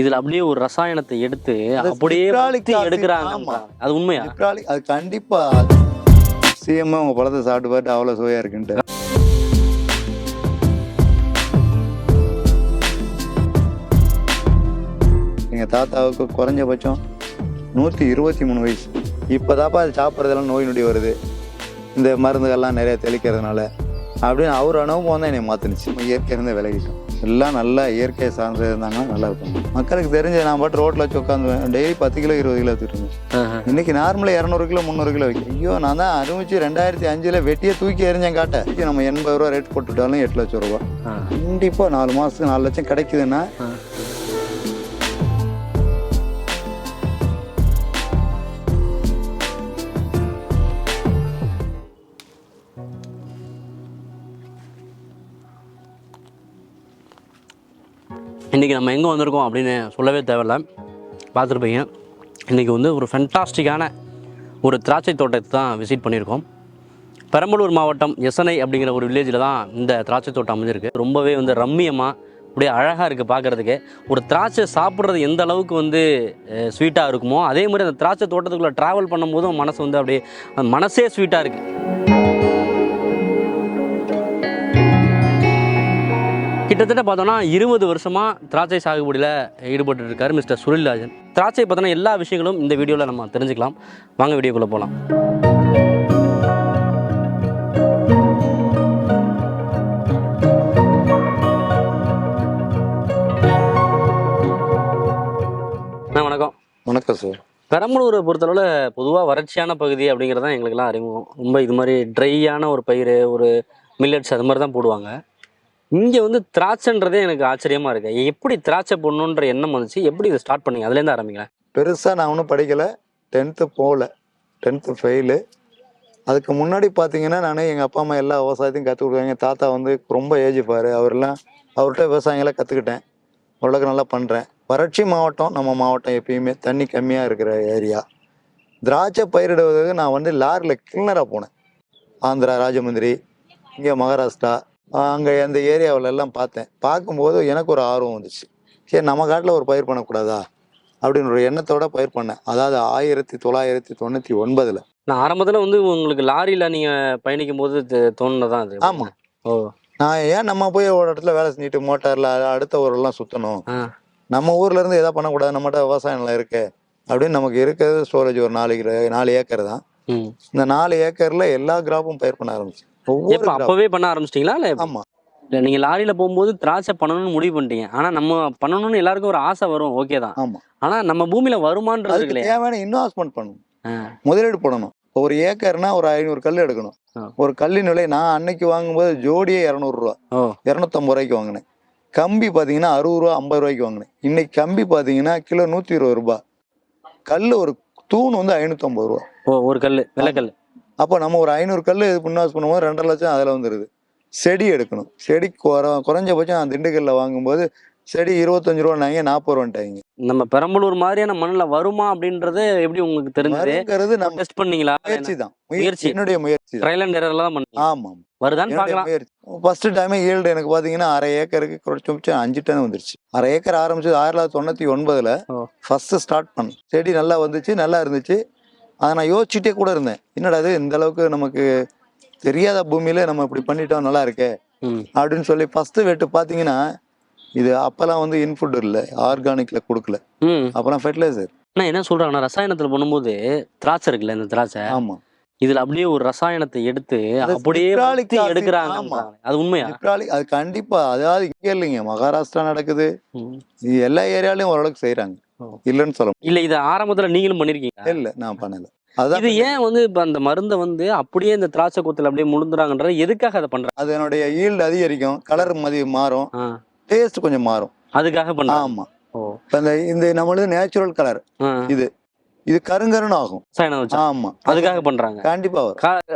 இதுல அப்படியே ஒரு ரசாயனத்தை எடுத்து அப்படியே எடுக்கிறாங்க. அது உண்மையா? அது கண்டிப்பா. சிஎம் உங்க பழத்தை சாப்பிட்டு பார்த்து அவ்வளவு சுவையா இருக்குன்ட்டு. எங்க தாத்தாவுக்கு குறைஞ்சபட்சம் நூத்தி இருபத்தி மூணு வயசு. இப்போதாப்பா அது சாப்பிட்றதெல்லாம் நோய் நொடி வருது. இந்த மருந்துகள்லாம் நிறைய தெளிக்கிறதுனால அப்படின்னு அவர் அனுபவம் தான் என்னை மாத்துனுச்சு. இயற்கை இருந்து விலகிட்டோம். எல்லாம் நல்லா இயற்கையை சார்ந்து இருந்தாங்கன்னா நல்லா இருக்கும். மக்களுக்கு தெரிஞ்ச நான் பாட்டு ரோட்ல வச்சு உட்காந்து டெய்லி பத்து கிலோ இருபது கிலோ எடுத்துட்டு ஆஹா. இன்னைக்கு நார்மலா இரநூறு கிலோ முந்நூறு கிலோ வைக்கிறேன். ஐயோ நான் தான் ஆரம்பிச்சு ரெண்டாயிரத்தி அஞ்சுல வெட்டியே தூக்கி எறிஞ்சேன் காட்ட. நம்ம எண்பது ரூபா ரேட் போட்டுட்டாலும் எட்டு லட்சம் ரூபா. ஆ. கண்டிப்பா நாலு மாசத்துக்கு நாலு லட்சம் கிடைக்குதுன்னா இன்றைக்கி நம்ம எங்கே வந்திருக்கோம் அப்படின்னு சொல்லவே தேவையில்ல. பார்த்துருப்பீங்க. இன்றைக்கி வந்து ஒரு ஃபென்டாஸ்டிக்கான ஒரு திராட்சை தோட்டத்தை தான் விசிட் பண்ணியிருக்கோம். பெரம்பலூர் மாவட்டம் எசனை அப்படிங்கிற ஒரு வில்லேஜில் தான் இந்த திராட்சை தோட்டம் அமைஞ்சிருக்கு. ரொம்பவே வந்து ரம்மியமாக அப்படியே அழகாக இருக்குது பார்க்குறதுக்கு. ஒரு திராட்சை சாப்பிட்றது எந்த அளவுக்கு வந்து ஸ்வீட்டாக இருக்குமோ அதே மாதிரி அந்த திராட்சை தோட்டத்துக்குள்ளே ட்ராவல் பண்ணும்போதும் மனசு வந்து அப்படியே மனசே ஸ்வீட்டாக இருக்குது கிட்டத்தட்ட பார்த்தோன்னா இருபது வருஷமாக திராட்சை சாகுபடியில் ஈடுபட்டு இருக்காரு மிஸ்டர் சுரில்ராஜன். திராட்சை பற்றின எல்லா விஷயங்களும் இந்த வீடியோவில் நம்ம தெரிஞ்சுக்கலாம். வாங்க வீடியோக்குள்ளே போகலாம் வணக்கம். வணக்கம் சார் பெரம்பலூரை பொறுத்தளவில் பொதுவாக வறட்சியான பகுதி அப்படிங்கிறது தான் எங்களுக்கெல்லாம் அறிமுகம். ரொம்ப இது மாதிரி ட்ரையான ஒரு பயிர் ஒரு மில்லட்ஸ் அது மாதிரி தான் போடுவாங்க. இங்கே வந்து திராட்சைன்றதே எனக்கு ஆச்சரியமாக இருக்கு. எப்படி திராட்சை போடணுன்ற எண்ணம் வந்துச்சு? எப்படி இதை ஸ்டார்ட் பண்ணீங்க? அதுலேருந்து ஆரம்பிங்களேன் பெருசாக நான் ஒன்றும் படிக்கலை. டென்த்து போகல டென்த்து ஃபெயிலு அதுக்கு முன்னாடி பார்த்தீங்கன்னா நான் எங்கள் அப்பா அம்மா எல்லா விவசாயத்தையும் கற்றுக் கொடுத்தாங்க. எங்கள் தாத்தா வந்து ரொம்ப ஏஜ் பாரு. அவரெல்லாம் அவர்கிட்ட விவசாயங்களாம் கற்றுக்கிட்டேன் ஓரளவுக்கு நல்லா பண்ணுறேன் வறட்சி மாவட்டம் நம்ம மாவட்டம் எப்பயுமே தண்ணி கம்மியாக இருக்கிற ஏரியா. திராட்சை பயிரிடுவதற்கு நான் வந்து லாரியில் கிளனராக போனேன். ஆந்திரா ராஜமந்திரி இங்கே மகாராஷ்டிரா அங்கே அந்த ஏரியாவுல எல்லாம் பார்த்தேன். பார்க்கும்போது எனக்கு ஒரு ஆர்வம் வந்துச்சு. சரி நம்ம காட்டில் ஒரு பயிர் பண்ணக்கூடாதா? அப்படின்னு ஒரு எண்ணத்தோட பயிர் பண்ணேன். அதாவது ஆயிரத்தி தொள்ளாயிரத்தி தொண்ணூற்றி ஒன்பதில். நான் ஆரம்பத்தில் வந்து உங்களுக்கு லாரியில் நீங்கள் பயணிக்கும் போது தோணுனதான் அது. ஆமாம் ஓ. நான் ஏன் நம்ம போய் ஒரு இடத்துல வேலை செஞ்சுட்டு மோட்டாரில் அடுத்த ஊரெல்லாம் சுற்றணும் நம்ம ஊர்ல இருந்து எதாவது பண்ணக்கூடாது? நம்மகிட்ட விவசாயம் எல்லாம் இருக்கு. அப்படின்னு நமக்கு இருக்கிறது ஸ்டோரேஜ் ஒரு நாலு கிலோ நாலு ஏக்கர் தான். இந்த நாலு ஏக்கர்ல எல்லா கிராப்பும் பயிர் பண்ண ஆரம்பிச்சு எப்போ அப்போவே பண்ண ஆரம்பிச்சிட்டிங்களா? இல்லை ஆமா. இல்லை நீங்கள் லாரியில் போகும்போது திராட்சை பண்ணணும்னு முடிவு பண்ணிட்டீங்க. ஆனால் நம்ம பண்ணணும்னு எல்லாருக்கும் ஒரு ஆசை வரும். ஓகே தான். ஆமா. ஆனால் நம்ம பூமியில் வருமானது அதுக்கு தேவையான இன்வெஸ்ட்மெண்ட் பண்ணணும். முதலீடு போடணும் இப்போ ஒரு ஏக்கர்னா ஒரு ஐநூறு கல் எடுக்கணும். ஒரு கல்லின் விலை நான் அன்னைக்கு வாங்கும்போது ஜோடியே இரநூறுவா. ஓ. இரநூத்தம்பது ரூபாய்க்கு வாங்கினேன். கம்பி பார்த்தீங்கன்னா அறுபது ரூபா ஐம்பது ரூபாய்க்கு வாங்கினேன். இன்னைக்கு கம்பி பார்த்தீங்கன்னா கிலோ நூற்றி இருபது ரூபாய் கல் ஒரு தூண் வந்து ஐநூற்றம்பது ரூபா. ஓ ஒரு கல் வெள்ளைக்கல் அப்போ நம்ம ஒரு ஐநூறு கல் இது இன்வெஸ்ட் பண்ணும்போது ரெண்டரை லட்சம் அதில் வந்துடுது செடி எடுக்கணும். செடி குற குறைஞ்சபட்சம் அந்த திண்டுக்கல்ல வாங்கும்போது செடி இருபத்தஞ்சு ரூபான்னாங்க நாற்பது ரூபான்ட்டாங்க நம்ம பெரம்பலூர் மாதிரியான மண்ணில் வருமா அப்படின்றது எப்படி உங்களுக்கு தெரிஞ்சது? நம்ம டெஸ்ட் பண்ணீங்களா? முயற்சி தான். முயற்சி. என்னுடைய முயற்சி ட்ரையல் அண்ட் எரர்ல தான் பண்ணீங்க. ஆமாம். என்னுடைய பார்க்கலாம். முயற்சி. ஃபர்ஸ்ட் டைமே ஈல்டு எனக்கு பார்த்தீங்கன்னா அரை ஏக்கருக்கு குறைச்சபட்சம் அஞ்சு டன் வந்துருச்சு. அரை ஏக்கர் ஆரம்பிச்சது ஆயிரத்தி தொள்ளாயிரத்தி தொண்ணூற்றி ஒன்பதுல. ஃபர்ஸ்ட் ஸ்டார்ட் பண்ணேன் செடி நல்லா வந்துச்சு நல்லா இருந்துச்சு. அதை நான் யோசிச்சுட்டே கூட இருந்தேன். என்னடா இது இந்த அளவுக்கு நமக்கு தெரியாத பூமியில நம்ம இப்படி பண்ணிட்டோம் நல்லா இருக்கே. அப்படின்னு சொல்லி ஃபர்ஸ்ட் வெட்டு பார்த்தீங்கன்னா இது அப்பெல்லாம் வந்து இன்ஃபுட் இல்லை ஆர்கானிக்ல கொடுக்கல. ம். அப்பெல்லாம் ஃபெர்டிலைசர் நான் என்ன சொல்றாங்கன்னா ரசாயனத்தில் பண்ணும்போது திராட்சை இருக்குல்ல இந்த திராட்சை? ஆமா. இதுல அப்படியே ஒரு ரசாயனத்தை எடுத்து அப்படியே எடுக்கிறாங்க. அது உண்மையா? அது கண்டிப்பா. அதாவது இங்கே இல்லைங்க மகாராஷ்டிரா நடக்குது. எல்லா ஏரியாலையும் ஓரளவுக்கு செய்றாங்க. ஓ. இல்லைன்னு சொல்ல. இல்ல இது ஆரம்பத்துல நீங்களும் பண்ணிருக்கீங்க இல்ல நான் பண்ணல. அதான் இது ஏன் வந்து இப்ப அந்த மருந்தை வந்து அப்படியே இந்த திராட்சை கொத்துல அப்படியே முழுந்துறாங்கன்ற எதுக்காக அதை பண்றாங்க அது என்னுடைய ஈல்டு அதிகரிக்கும் கலர் மதி மாறும் டேஸ்ட் கொஞ்சம் மாறும். அதுக்காக பண்றாங்க ஆமா. இப்ப இந்த இந்த நம்மளது நேச்சுரல் கலர் ஆ, இது கருங்கருன்னு ஆகும். ரசாயனம் வச்சு. ஆமா. அதுக்காக பண்றாங்க. கண்டிப்பா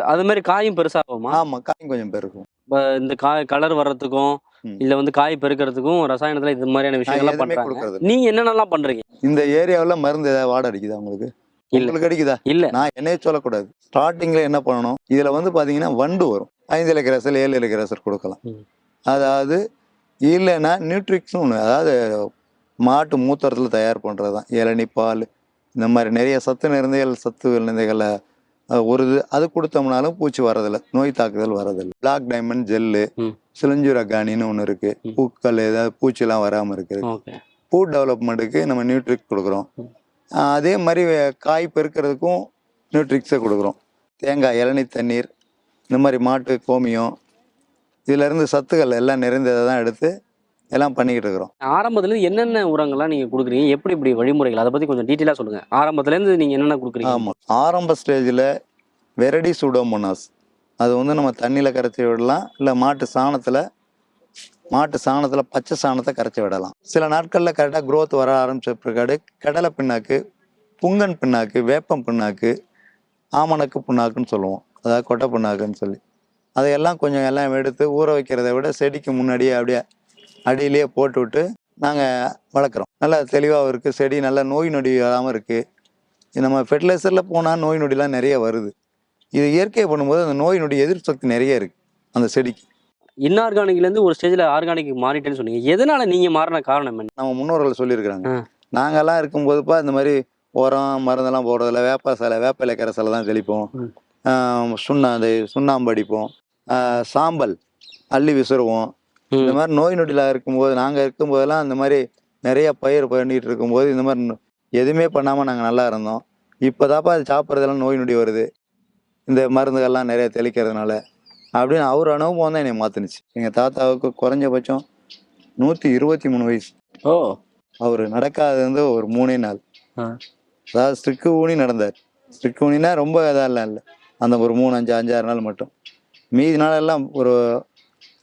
அது மாதிரி காயும் பெருசாகுமா ஆமா காய் கொஞ்சம் பெருக்கும் இப்ப இந்த காய் கலர் வர்றதுக்கும். இல்ல வந்து காய் பெருக்கிறதுக்கும் ரசாயனத்துல இது மாதிரியான விஷயங்கள்லாம் பண்றாங்க. நீங்க என்னென்னலாம் பண்றீங்க? இந்த ஏரியாவுல மருந்து ஏதாவது வாடை அடிக்குதா உங்களுக்கு. உங்களுக்கு அடிக்குதா? இல்ல. நான் என்னைய சொல்லக்கூடாது. ஸ்டார்டிங்ல என்ன பண்ணணும்? இதுல வந்து பாத்தீங்கன்னா வண்டு வரும். ஐந்து இலக்க ரசல் ஏழு இலக்க ரசல் கொடுக்கலாம். அதாவது இல்லைன்னா நியூட்ரிக்ஸ் ஒன்று அதாவது மாட்டு மூத்திரத்தில் தயார் பண்ணுறது தான் இளநி பால் இந்த மாதிரி நிறைய சத்து நிறைந்தகள் சத்து நிறைந்தகளை ஒரு இது அது கொடுத்தோம்னாலும் பூச்சி வரதில்லை நோய் தாக்குதல் வரதில்லை பிளாக் டைமண்ட் ஜெல்லு ம். சிலஞ்சூரகானின்னு ஒன்று இருக்குது ம். பூக்கள் ஏதாவது பூச்சிலாம் வராமல் இருக்குது. பூ டெவலப்மெண்ட்டுக்கு நம்ம நியூட்ரிக் கொடுக்குறோம். அதே மாதிரி காய் பெருக்கிறதுக்கும் நியூட்ரிக்ஸை கொடுக்குறோம். தேங்காய் இளநீ தண்ணீர் இந்த மாதிரி மாட்டு கோமியம் இதிலேருந்து சத்துக்கள் எல்லாம் நிறைந்ததை தான் எடுத்து எல்லாம் பண்ணிக்கிட்டு இருக்கிறோம். ஆரம்பத்துல இருந்து என்னென்ன உரங்கள்லாம் நீங்க கொடுக்குறீங்க? எப்படி இப்படி வழிமுறைகள்? அதை பத்தி கொஞ்சம் டீட்டெயிலா சொல்லுங்க. ஆரம்பத்துல இருந்து நீங்க என்னென்ன கொடுக்குறீங்க? ஆமாம் ஆரம்ப ஸ்டேஜில் வெரடி சூடோமோனாஸ் அது வந்து நம்ம தண்ணியில் கரைச்சி விடலாம். இல்லை மாட்டு சாணத்தில் மாட்டு சாணத்தில் பச்சை சாணத்தை கரைச்சி விடலாம். சில நாட்களில் கரெக்டாக growth வர ஆரம்பிச்ச பிற்காடு கடலை பிண்ணாக்கு புங்கன் பிண்ணாக்கு வேப்பம் பிண்ணாக்கு ஆமணக்கு புண்ணாக்குன்னு சொல்லுவோம். அதாவது கொட்டை புண்ணாக்குன்னு சொல்லி. அதையெல்லாம் கொஞ்சம் எல்லாம் எடுத்து ஊற வைக்கிறத விட செடிக்கு முன்னாடியே அப்படியே அடியிலேயே போட்டு விட்டு நாங்கள் வளர்க்குறோம். நல்லா தெளிவாகவும் இருக்குது செடி நல்லா நோய் நொடி வராமல் இருக்குது நம்ம ஃபெர்டிலைசரில் போனால் நோய் நொடிலாம் நிறைய வருது. இது இயற்கை பண்ணும்போது அந்த நோய் நொடி எதிர்ப்பு சக்தி நிறைய இருக்குது அந்த செடிக்கு. இன்ஆர்கானிக்ல இருந்து ஒரு ஸ்டேஜ்ல ஆர்கானிக் மாறிட்டேன்னு சொன்னீங்க. எதனால நீங்க மாறின காரணம் என்ன? நம்ம முன்னோர்கள் சொல்லியிருக்கிறாங்க. ஆ. நாங்கெல்லாம் இருக்கும்போதுப்பா இந்த மாதிரி உரம் மருந்தெல்லாம் போடுறதில்ல வேப்ப சிலை வேப்ப இலை கரைசலை தான் தெளிப்போம். சுண்ணா அந்த சுண்ணாம்பு அடிப்போம். சாம்பல் அள்ளி விசுறுவோம். இந்த மாதிரி நோய் நொடியில் இருக்கும்போது நாங்கள் இருக்கும்போதெல்லாம் இந்த மாதிரி நிறைய பயிர் பண்ணிட்டு இருக்கும்போது இந்த மாதிரி எதுவுமே பண்ணாமல் நாங்கள் நல்லா இருந்தோம். இப்போதாப்பா அது சாப்பிட்றதெல்லாம் நோய் நொடி வருது. இந்த மருந்துகள்லாம் நிறைய தெளிக்கிறதுனால அப்படின்னு அவர் அனுபவம் தான் என்னை மாற்றுனுச்சு எங்கள் தாத்தாவுக்கு குறைஞ்சபட்சம் நூற்றி இருபத்தி மூணு வயசு. ஓ. அவர் நடக்காதது வந்து ஒரு மூணே நாள். அதாவது ஸ்ட்ரிக்கு ஊனி நடந்தார். ஸ்ட்ரிக்கு ஊனினா ரொம்ப இதெல்லாம் இல்லை. அந்த ஒரு மூணு அஞ்சு அஞ்சாறு நாள் மட்டும். மீதி நாளெல்லாம் ஒரு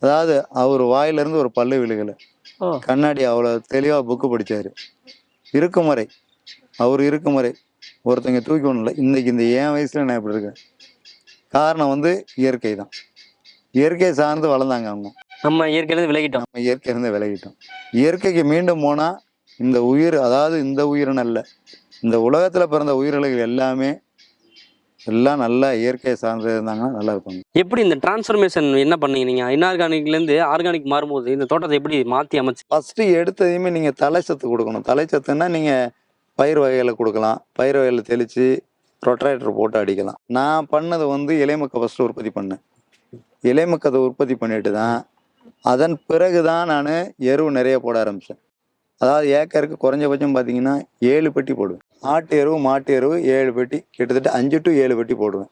அதாவது அவர் வாயிலிருந்து ஒரு பல்லு விழுகலை. கண்ணாடி அவ்வளோ தெளிவாக புக்கு படித்தார் இருக்கும் வரை அவர் இருக்கும் வரை ஒருத்தங்க தூக்கி ஒன்றும் இன்னைக்கு இந்த என் வயசில் நான் இப்படி இருக்கேன். காரணம் வந்து இயற்கை தான். இயற்கை சார்ந்து வளர்ந்தாங்க அவங்க. நம்ம இயற்கையில இருந்து விலகிட்டோம். நம்ம இயற்கை இருந்து விலகிட்டோம். இயற்கைக்கு மீண்டும் போனால் இந்த உயிர் அதாவது இந்த உயிரின் அல்ல இந்த உலகத்தில் பிறந்த உயிரினங்கள் எல்லாமே எல்லாம் நல்லா இயற்கையை சார்ந்து இருந்தாங்கன்னா நல்லா இருப்பாங்க எப்படி இந்த டிரான்ஸ்ஃபர்மேஷன் என்ன பண்ணீங்க நீங்க? இன்ஆர்கானிக்ல இருந்து ஆர்கானிக் மாறும்போது இந்த தோட்டத்தை எப்படி மாத்தி அமைச்சு? ஃபஸ்ட்டு எடுத்ததையுமே நீங்கள் தலைச்சத்து கொடுக்கணும். தலைச்சத்துன்னா நீங்கள் பயிர் வகைகளை கொடுக்கலாம். பயிர் வகைகளை தெளித்து ரொட்டரேட்டர் போட்டு அடிக்கலாம். நான் பண்ணது வந்து இலைமக்க ஃபஸ்ட்டு உற்பத்தி பண்ணேன். இலைமக்கத்தை உற்பத்தி பண்ணிட்டு தான் அதன் பிறகு தான் நான் எருவு நிறைய போட ஆரம்பித்தேன் அதாவது ஏக்கருக்கு குறைஞ்சபட்சம் பார்த்தீங்கன்னா ஏழு பெட்டி போடுவேன். ஆட்டு எருவு மாட்டு எருவு ஏழு பெட்டி கிட்டத்தட்ட அஞ்சு டு ஏழு பெட்டி போடுவேன்.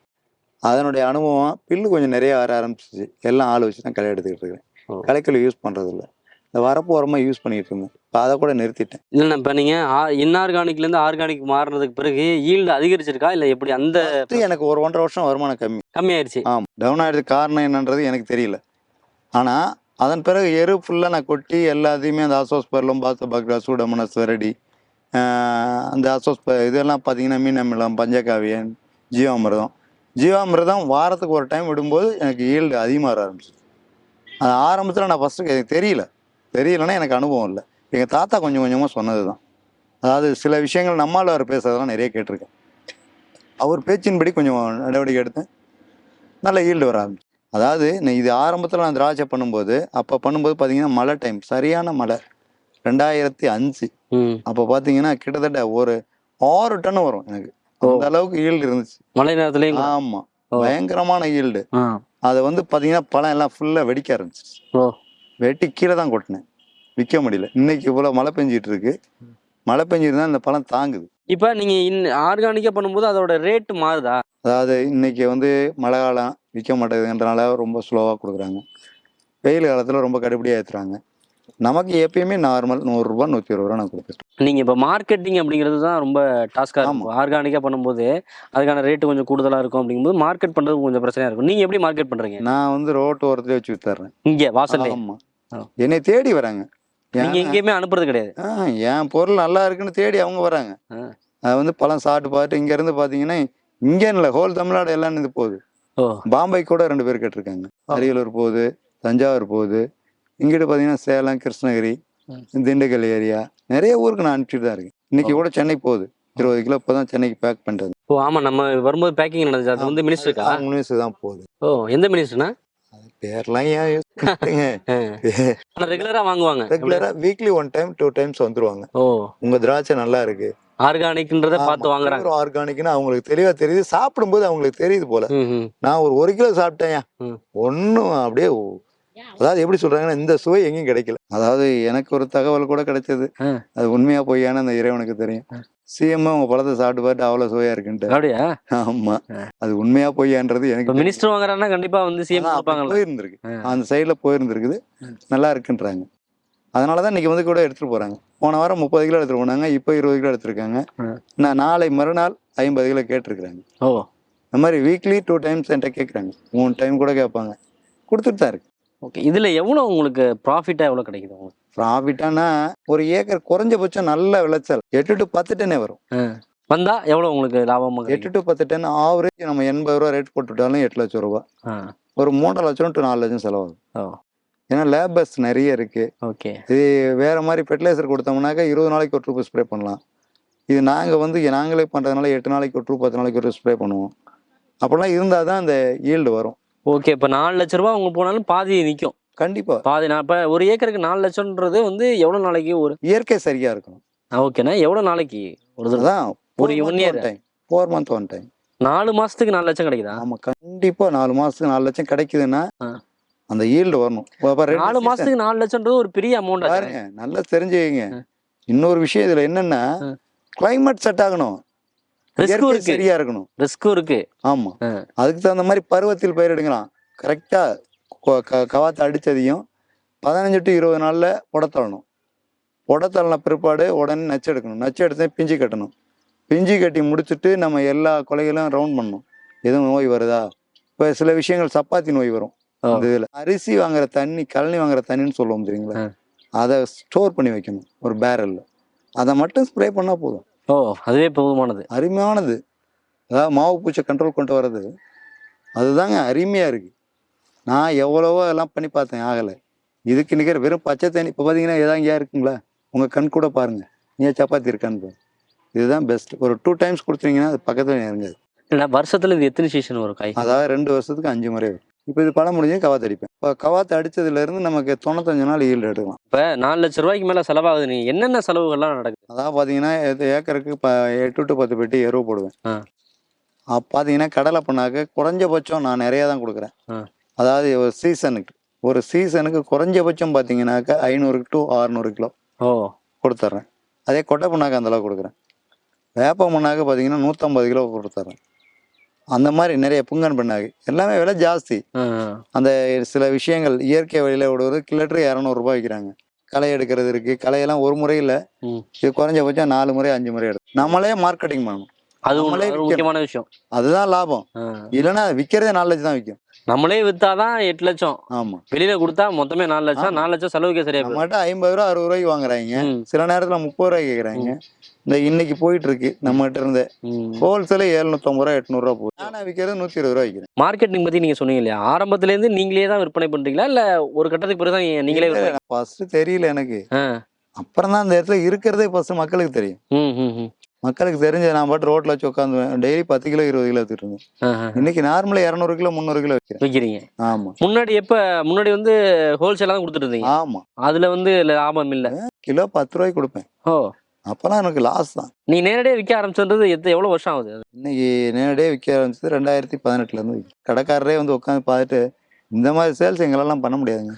அதனுடைய அனுபவம் பில்லு கொஞ்சம் நிறைய வர ஆரம்பிச்சிச்சு. எல்லாம் ஆள் வச்சு தான் களை எடுத்துக்கிட்டு. இருக்கேன் களைக்கல் யூஸ் பண்ணுறது இல்லை இந்த வரப்பு உரமாக யூஸ் பண்ணிட்டு இருந்தேன். இப்போ அதை கூட நிறுத்திட்டேன். இல்லைண்ணா இப்போ நீங்க இன்ஆர்கானிக்ல இருந்து ஆர்கானிக் மாறினதுக்கு பிறகு ஈல்டு அதிகரிச்சிருக்கா? இல்ல எப்படி அந்த எனக்கு ஒரு ஒன்றரை வருஷம் வருமானம் கம்மி. கம்மியாயிருச்சு. ஆமாம் டவுன் ஆயிடுறது காரணம் என்னன்றது எனக்கு தெரியல. ஆனால் அதன் பிறகு எரு ஃபுல்லாக நான் கொட்டி எல்லாத்தையுமே அந்த அசோஸ்பர்லும் பாச பக்ரா சூடமனஸ் வெரடி அந்த அசோஸ்பர் இதெல்லாம் பார்த்தீங்கன்னா மீன் அமிலம் பஞ்சகாவியன் ஜீவாமிர்தம். ஜீவாமிர்தம் வாரத்துக்கு ஒரு டைம் விடும்போது எனக்கு ஈல்டு அதிகமாக வர ஆரம்பிச்சு அது ஆரம்பத்தில் நான் ஃபஸ்ட்டு எனக்கு தெரியல. தெரியலன்னா எனக்கு அனுபவம் இல்லை. எங்கள் தாத்தா கொஞ்சம் கொஞ்சமாக சொன்னது தான் அதாவது சில விஷயங்கள் நம்மால் அவர் பேசுறதெல்லாம் நிறைய கேட்டிருக்கேன். அவர் பேச்சின்படி கொஞ்சம் நடவடிக்கை எடுத்தேன். நல்ல ஈல்டு வர ஆரம்பிச்சு அதாவது இது ஆரம்பத்தில் நான் திராட்சை பண்ணும்போது அப்போ பண்ணும்போது பார்த்தீங்கன்னா மழை டைம் சரியான மழை. ரெண்டாயிரத்தி அஞ்சு. அப்போ பார்த்தீங்கன்னா கிட்டத்தட்ட ஒரு ஆறு டன் வரும் எனக்கு. அந்த அளவுக்கு ஈல்டு இருந்துச்சு. மழை நேரத்துலயும். ஆமாம் ஓ. பயங்கரமான ஈல்டு. அதை வந்து பார்த்தீங்கன்னா பழம் எல்லாம் ஃபுல்லாக வெடிக்க ஆரம்பிச்சிச்சு. ஓ. வெட்டி கீழே தான் கொட்டினேன். விற்க முடியல. இன்னைக்கு இவ்வளோ மழை பெஞ்சிட்டு இருக்கு. மழை பெஞ்சிருந்தா இந்த பழம் தாங்குது. இப்போ நீங்க இன் ஆர்கானிக்கா பண்ணும்போது அதோட ரேட் மாறுதா? அதாவது இன்னைக்கு வந்து மழை காலம் விற்க மாட்டேங்குதுன்றனால ரொம்ப ஸ்லோவாக கொடுக்குறாங்க. வெயில் காலத்தில் ரொம்ப கடுப்படியாக ஏற்றுறாங்க நமக்கு எப்பயுமே நார்மல் நூறுரூபா நூற்றி இருபது ரூபா நான் கொடுத்துட்டேன் நீங்க இப்போ மார்க்கெட்டிங் அப்படிங்கிறது தான் ரொம்ப டாஸ்கா இருக்கும். ஆர்கானிக்கா பண்ணும்போது அதுக்கான ரேட்டு கொஞ்சம் கூடுதலா இருக்கும் அப்படிங்கும்போது மார்க்கெட் பண்றது கொஞ்சம் பிரச்சனையா இருக்கும். நீங்க எப்படி மார்க்கெட் பண்றீங்க? நான் வந்து ரோட்டு ஓரத்துலேயே வச்சு வித்துறேன் இங்க வாசல்ல? ஆமாம். என்னை தேடி வராங்க. எங்கேயுமே அனுப்புறது கிடையாது. என் பொருள் நல்லா இருக்குன்னு தேடி அவங்க வராங்க. அது வந்து பழம் சாப்பிட்டு பார்த்துட்டு இங்கேருந்து பார்த்தீங்கன்னா இங்கே இல்லை ஹோல் தமிழ்நாடு எல்லாம் இது போகுது. பாம்பே கூட ரெண்டு பேர் கேட்டிருக்காங்க. அரியலூர் போகுது தஞ்சாவூர் போகுது இங்கிட்டு பார்த்தீங்கன்னா சேலம் கிருஷ்ணகிரி. திண்டுக்கல் ஏரியா நிறைய ஊருக்கு நான் அனுப்பிச்சிட்டு தான் இருக்கேன். இன்னைக்கு கூட சென்னை போகுது. இருபது கிலோ இப்போ தான் சென்னைக்கு பேக் பண்ணிட்டு ஓ ஆமா நம்ம வரும்போது பேக்கிங் நடந்துச்சு. அது வந்து மினிஸ்டருக்கா நிமிஷம் தான் போகுது. ஓ எந்த மினிஸ்டர்னா பேர்லாம் ஏன் ரெகுலராக வாங்குவாங்க. ரெகுலரா weekly one time two times வந்துருவாங்க. ஓ. உங்க திராட்சை நல்லா இருக்கு. ஆர்கானிக்ன்றதை பார்த்து வாங்குறாங்க. ஆர்கானிக்னு அவங்களுக்கு தெளிவா தெரியுது. சாப்பிடும்போது அவங்களுக்கு தெரியுது போல. நான் ஒரு ஒரு கிலோ சாப்பிட்டேன். ம். ஒன்றும் அப்படியே அதாவது எப்படி சொல்றாங்கன்னா இந்த சுவை எங்கேயும் கிடைக்கல. அதாவது எனக்கு ஒரு தகவல் கூட கிடைச்சது. அது உண்மையா பொய்யான்னு அந்த இறைவனுக்கு தெரியும். சிஎம் உங்க பழத்தை சாப்பிட்டு பார்த்து அவ்வளவு சுவையா இருக்குன்ட்டு. அப்படியா? ஆமா. அது உண்மையா பொய்யான்றது எனக்கு மினிஸ்டர் வாங்குறாருன்னா கண்டிப்பா வந்து சிஎம் போயிருந்திருக்கு. அந்த சைடுல போயிருந்திருக்குது. நல்லா இருக்குன்றாங்க. அதனாலதான் இன்னைக்கு வந்து கூட எடுத்துட்டு போறாங்க. போன வாரம் முப்பது கிலோ எடுத்துட்டு போனாங்க இப்போ இருபது கிலோ எடுத்திருக்காங்க. நான் நாளை மறுநாள் ஐம்பது கிலோ கேட்டிருக்கிறாங்க. ஓ. இந்த மாதிரி வீக்லி டூ டைம்ஸ் என்கிட்ட கேட்குறாங்க. மூணு டைம் கூட கேட்பாங்க. கொடுத்துட்டு தான் இருக்கு. ஓகே இதுல எவ்வளவு உங்களுக்கு ப்ராஃபிட்டா எவ்வளவு கிடைக்குது உங்களுக்கு? ப்ராஃபிட்டானா ஒரு ஏக்கர் குறைஞ்சபட்சம் நல்ல விளைச்சல். எட்டு டு பத்து டன்னே வரும். வந்தா எவ்வளவு உங்களுக்கு லாபமா எட்டு டு பத்து டன் ஆவரேஜ் நம்ம எண்பது ரூபா ரேட் போட்டுவிட்டாலும் எட்டு லட்சம் ரூபா. ஒரு மூன்றரை லட்சம் டு நாலு லட்சம் செலவாகும். ஏன்னா லேபர்ஸ் நிறைய இருக்கு. ஓகே. இது வேற மாதிரி ஃபெர்டிலைசர் கொடுத்தோம்னாக்கா இருபது நாளைக்கு ஒரு ட்ரூப் ஸ்ப்ரே பண்ணலாம். இது நாங்கள் வந்து நாங்களே பண்ணுறதுனால எட்டு நாளைக்கு ஒரு ட்ரூப் பத்து நாளைக்கு ஒரு ஸ்ப்ரே பண்ணுவோம். அப்படிலாம் இருந்தால் தான் அந்த ஈல்டு வரும். ஓகே இப்போ நாலு லட்ச ரூபா உங்க போனாலும் பாதி நிற்கும் கண்டிப்பாக பாதி நான் இப்போ ஒரு ஏக்கருக்கு நாலு லட்சம்ன்றது வந்து எவ்வளவு நாளைக்கு ஒரு இயற்கை சரியாக இருக்கணும். ஓகேண்ணா எவ்வளவு நாளைக்கு ஒரு தடவை? அதான் ஒரு one year. Time four month one time நாலு மாசத்துக்கு நாலு லட்சம் கிடைக்குதா? ஆமாம் கண்டிப்பாக நாலு மாதத்துக்கு நாலு லட்சம் கிடைக்குதுன்னா. அந்த ஈல்டு வரணும். நாலு. மாசத்துக்கு நாலு லட்சம்ன்றது ஒரு பெரிய அமௌண்ட் பாருங்க நல்லா தெரிஞ்சுக்கங்க. ஆ. இன்னொரு விஷயம் இதுல என்னன்னா. கிளைமேட் செட் ஆகணும். சரியா இருக்கணும். ரிஸ்க்கும் இருக்கு. ஆமா. அதுக்கு தகுந்த மாதிரி பருவத்தில் பயிரிடுங்களாம் கரெக்டா கவாத்து அடிச்சதையும் பதினஞ்சு டு இருபது நாள்ல புடத்தள்ளணும் புடத்தள்ளின பிற்பாடு உடனே நச்சு எடுக்கணும். நச்சு எடுத்து பிஞ்சு கட்டணும். பிஞ்சு கட்டி முடிச்சுட்டு நம்ம எல்லா கொலைகளும் ரவுண்ட் பண்ணணும். எதுவும் நோய் வருதா? இப்போ சில விஷயங்கள் சப்பாத்தி நோய் வரும். இந்த இதுல அரிசி வாங்குற தண்ணி கழனி வாங்குற தண்ணின்னு சொல்லுவோம் தெரியுங்களா? ஆ. அதை ஸ்டோர் பண்ணி வைக்கணும் ஒரு பேரல்ல. அதை மட்டும் ஸ்ப்ரே பண்ணா போதும். ஓ அதுவே போதுமானது. அருமையானது. அதாவது மாவு பூச்சை கண்ட்ரோல் கொண்டு வர்றது. அதுதாங்க அருமையா இருக்கு. நான் எவ்வளவோ எல்லாம் பண்ணி பார்த்தேன் ஆகலை. இதுக்கு நிகர் வெறும் பச்சை தண்ணி இப்போ பார்த்தீங்கன்னா ஏதாவது இங்கேயா இருக்குங்களா? உங்கள் கண் கூட பாருங்க. நீ சப்பாத்தி இருக்கான்னு. இதுதான் பெஸ்ட் ஒரு டூ டைம்ஸ் கொடுத்தீங்கன்னா அது பக்கத்தில் இறங்காது. இல்லை வருஷத்துல இது எத்தனை சீசன் வரும் காய்? அதாவது ரெண்டு வருஷத்துக்கு அஞ்சு முறை வரும். இப்போ இது பழம் முடிஞ்சு கவாத்து அடிப்பேன். இப்போ கவாத்து அடிச்சதுல இருந்து நமக்கு தொண்ணூத்தஞ்சு நாள் ஈல்டு எடுக்கலாம். இப்போ நாலு லட்ச ரூபாய்க்கு மேல செலவாகுது. நீ என்னென்ன செலவுகள்லாம் நடக்குது? அதாவது பார்த்தீங்கன்னா ஏக்கருக்கு இப்போ எட்டு டு பத்து பெட்டி எருவு போடுவேன். பார்த்தீங்கன்னா கடலை பண்ணாக்க குறைஞ்சபட்சம் நான் நிறையா தான் கொடுக்குறேன். அதாவது ஒரு சீசனுக்கு ஒரு சீசனுக்கு குறைஞ்சபட்சம் பார்த்தீங்கன்னாக்கா ஐநூறு டு அறுநூறு கிலோ ஓ. கொடுத்துட்றேன் அதே கொட்டை புண்ணாக்கு அந்த அளவுக்கு கொடுக்குறேன். வேப்ப புண்ணாக்கு பார்த்தீங்கன்னா நூற்றம்பது கிலோ கொடுத்துட்றேன் அந்த மாதிரி நிறைய புங்கன் புண்ணாக்கு எல்லாமே விலை ஜாஸ்தி. அந்த சில விஷயங்கள் இயற்கை வழியில் விடுவது கிலோமீட்டர் இரநூறுபா விற்கிறாங்க களை எடுக்கிறது இருக்கு. களையெல்லாம் ஒரு முறை இல்லை. இது குறைஞ்சபட்சம் நாலு முறை அஞ்சு முறை எடுக்கும் நம்மளே மார்க்கெட்டிங் பண்ணணும். அது. முக்கியமான விஷயம். அதுதான் லாபம். இல்லைன்னா விற்கிறதே நாலு லட்சம் தான் விற்கும் நம்மளே வித்தாதான் எட்டு லட்சம். ஆமாம் வெளியில கொடுத்தா மொத்தமே நாலு லட்சம். ஆமா. நாலு லட்சம் செலவுக்கே சரியா போயிடும். நம்மகிட்ட ஐம்பது ரூபா அறுபது ரூபாய்க்கு வாங்குறாங்க. ம், சில நேரத்தில் முப்பது ரூபாய்க்கு கேட்குறாங்க இந்த இன்னைக்கு போயிட்டு இருக்கு நம்மகிட்ட இருந்து. ம். ஹோல்சேலே எழுநூத்தம்பது ரூபா எட்நூறுரூவா போகுது. நான் விற்கிறது நூற்றி இருபது ரூபா விற்கிறேன் மார்க்கெட்டிங் பத்தி நீங்க சொன்னீங்க இல்லையா? ஆரம்பத்துல இருந்து நீங்களே தான் விற்பனை பண்றீங்களா? இல்ல ஒரு கட்டத்துக்கு பிறகு தான் நீங்களே விற்பனை ஃபர்ஸ்ட் தெரியல எனக்கு. ஆ. அப்புறம் தான் அந்த இடத்துல இருக்கிறதே ஃபர்ஸ்ட் மக்களுக்கு தெரியும். ம், ம், ம். மக்களுக்கு தெரிஞ்ச நான் பாட்டு ரோட்ல வச்சு உட்காந்துவேன் டெய்லி பத்து கிலோ இருபது கிலோ எடுத்துட்டு இருந்தேன். இன்னைக்கு நார்மலா இரநூறு கிலோ முந்நூறு கிலோ வைக்கிறேன். விக்கிறீங்க. ஆமா. முன்னாடி எப்ப முன்னாடி வந்து ஹோல்சேலா தான் கொடுத்துட்டு இருந்தீங்க? ஆமா. அதுல வந்து லாபம் இல்ல. கிலோ பத்து ரூபாய்க்கு கொடுப்பேன். ஓ. அப்பெல்லாம் எனக்கு லாஸ் தான். நீ நேரடியா விற்க ஆரம்பிச்சது எத்த எவ்வளவு வருஷம் ஆகுது? இன்னைக்கு நேரடியாக விற்க ஆரம்பிச்சது ரெண்டாயிரத்தி பதினெட்டுல இருந்து. கடைக்காரரே வந்து உட்காந்து பார்த்துட்டு இந்த மாதிரி சேல்ஸ் எங்களெல்லாம் பண்ண முடியாதுங்க.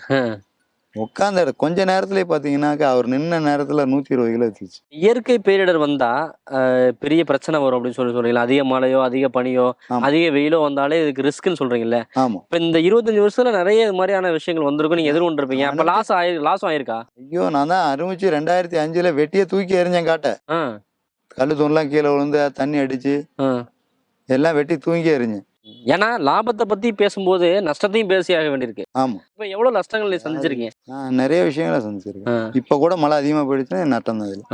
உட்காந்த கொஞ்ச நேரத்திலே பார்த்தீங்கன்னாக்கா அவர் நின்ன நேரத்துல நூத்தி இருபது கிலோ வச்சுச்சு இயற்கை பேரிடர் வந்தா அஹ், பெரிய பிரச்சனை வரும் அப்படின்னு சொல்லி சொல்றீங்களா? அதிக மழையோ அதிக பனியோ ஆமா. அதிக வெயிலோ வந்தாலே இதுக்கு ரிஸ்க்னு சொல்றீங்கல்ல. ஆமா. இப்ப இந்த இருபத்தஞ்சு வருஷத்துல நிறைய இது மாதிரியான விஷயங்கள் வந்திருக்கும் நீங்க எதிர்கொண்டிருப்பீங்க. அப்ப லாஸ் ஆயி லாஸ் ஆயிருக்கா? ஐயோ நான் தான் ஆரம்பிச்சு ரெண்டாயிரத்தி அஞ்சுல வெட்டியை தூக்கி எறிஞ்சேன் காட்ட. ஆ, கல்லு தூண்லாம் கீழே விழுந்து தண்ணி அடிச்சு ஆ. எல்லாம் வெட்டி தூங்கி எறிஞ்சேன். ஏன்னா லாபத்தை பத்தி பேசும்போது நஷ்டத்தையும் பேசியாக வேண்டியிருக்கு. ஆமா. இப்ப எவ்வளவு நஷ்டங்கள் நீ சந்திச்சிருக்கீங்க? நான் நிறைய விஷயங்களை சந்திச்சிருக்கேன். இப்போ கூட மழை அதிகமாக போயிடுச்சுன்னா நட்டம் தான் இதில்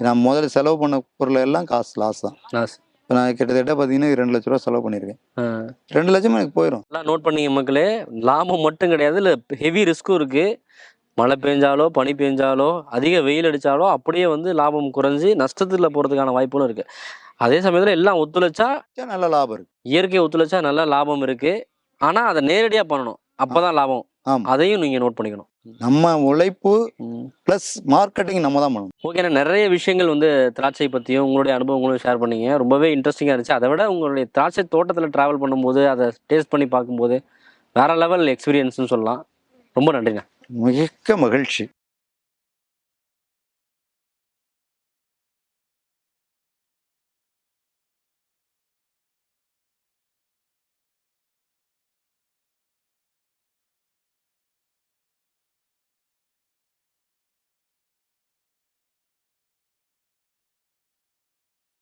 நான் முதல்ல செலவு பண்ண பொருள் எல்லாம் காசு லாஸ் தான். Loss. இப்போ நான் கிட்டத்தட்ட பார்த்தீங்கன்னா ரெண்டு லட்ச ரூபா செலவு பண்ணியிருக்கேன். ஆ. ரெண்டு லட்சம் எனக்கு போயிடும் எல்லாம் நோட் பண்ணீங்க மக்களே. லாபம் மட்டும் கிடையாது. இல்லை ஹெவி ரிஸ்க்கும் இருக்கு. மழை பெஞ்சாலோ பனி பெஞ்சாலோ அதிக வெயில் அடிச்சாலோ அப்படியே வந்து லாபம் குறைஞ்சு நஷ்டத்துல போறதுக்கான வாய்ப்புகளும் இருக்கு. அதே சமயத்துல எல்லாம் ஒத்துழைச்சா நல்ல லாபம் இருக்கு. இயற்கை ஒத்துழைச்சா நல்ல லாபம் இருக்கு. ஆனா அதை நேரடியா பண்ணணும். அப்பதான் லாபம். அதையும் நீங்க நோட் பண்ணிக்கணும். நம்ம உழைப்பு. ப்ளஸ் மார்க்கெட்டிங் நம்ம தான் பண்ணணும். ஓகேண்ணா நிறைய விஷயங்கள் வந்து திராட்சை பற்றியும் உங்களுடைய அனுபவங்களும் ஷேர் பண்ணீங்க. ரொம்பவே இன்ட்ரெஸ்டிங்காக இருந்துச்சு. அதை விட உங்களுடைய திராட்சை தோட்டத்தில் ட்ராவல் பண்ணும்போது அதை டேஸ்ட் பண்ணி பார்க்கும்போது வேற லெவல் எக்ஸ்பீரியன்ஸ்னு சொல்லலாம். ரொம்ப நன்றிண்ணா மிக்க மகிழ்ச்சி.